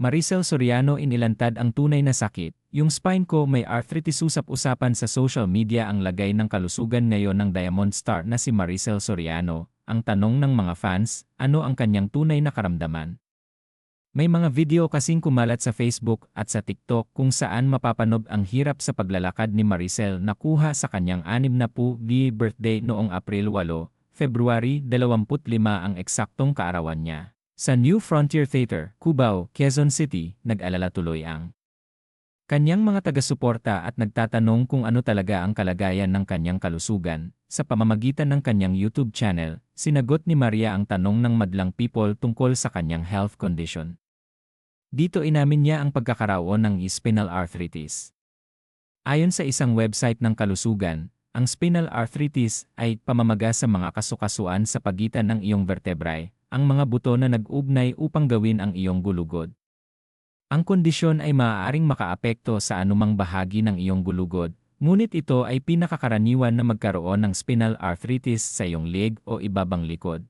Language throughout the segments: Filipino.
Maricel Soriano inilantad ang tunay na sakit. Yung spine ko may arthritis usap-usapan sa social media ang lagay ng kalusugan ngayon ng Diamond Star na si Maricel Soriano. Ang tanong ng mga fans, ano ang kanyang tunay na karamdaman? May mga video kasing kumalat sa Facebook at sa TikTok kung saan mapapanood ang hirap sa paglalakad ni Maricel na kuha sa kanyang 60 di birthday noong April 8, February 25 ang eksaktong kaarawan niya. Sa New Frontier Theater, Cubao, Quezon City, nag-alala tuloy ang kanyang mga taga-suporta at nagtatanong kung ano talaga ang kalagayan ng kanyang kalusugan. Sa pamamagitan ng kanyang YouTube channel, sinagot ni Maria ang tanong ng madlang people tungkol sa kanyang health condition. Dito inamin niya ang pagkakaroon ng spinal arthritis. Ayon sa isang website ng kalusugan, ang spinal arthritis ay pamamaga sa mga kasukasuan sa pagitan ng iyong vertebrae, ang mga buto na nag-ugnay upang gawin ang iyong gulugod. Ang kondisyon ay maaaring makaapekto sa anumang bahagi ng iyong gulugod, ngunit ito ay pinakakaraniwan na magkaroon ng spinal arthritis sa iyong leg o ibabang likod.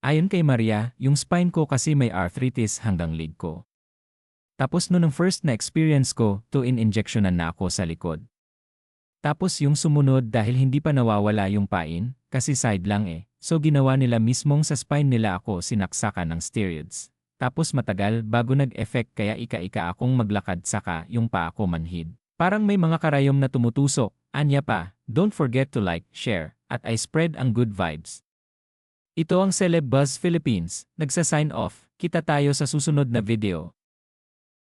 Ayon kay Maria, yung spine ko kasi may arthritis hanggang leg ko. Tapos noon ang first na experience ko, to in injectionan na ako sa likod. Tapos yung sumunod dahil hindi pa nawawala yung pain, kasi side lang eh, so ginawa nila mismong sa spine nila ako sinaksakan ng steroids. Tapos matagal bago nag-effect kaya ika-ika akong maglakad saka yung pa ako manhid. Parang may mga karayom na tumutusok, anya pa, don't forget to like, share, at I spread ang good vibes. Ito ang Celeb Buzz Philippines, nagsa-sign off, kita tayo sa susunod na video.